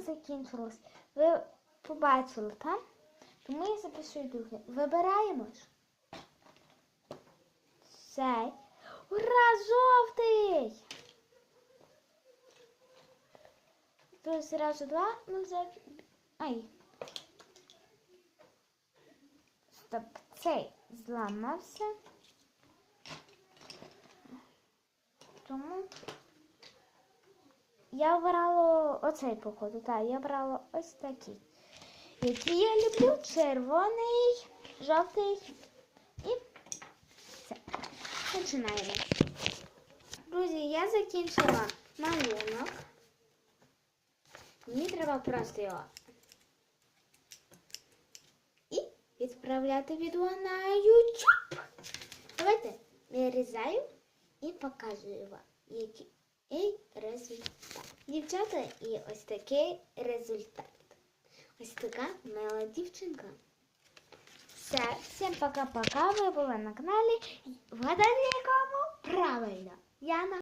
закінчилось. Ви побачили, так? Тому я запишу друге. Вибираємо. Цей. Ура, жовтий! Тут зразу два, ну за. Ай. Стоп, цей зламався. Тому я обрала оцей походу. Так, я обрала ось такий. Який я люблю червоний, жовтий і все. Починаємо. Друзі, я закінчила малюнок. Мені треба просто його. І відправляти відео на YouTube. Давайте вирізаю і показую вам, який. Дівчата, і ось такий результат. Ось така мила дівчинка. Все, всім пока-пока. Ви були на каналі. Вгадайте якому? Правильно. Яна.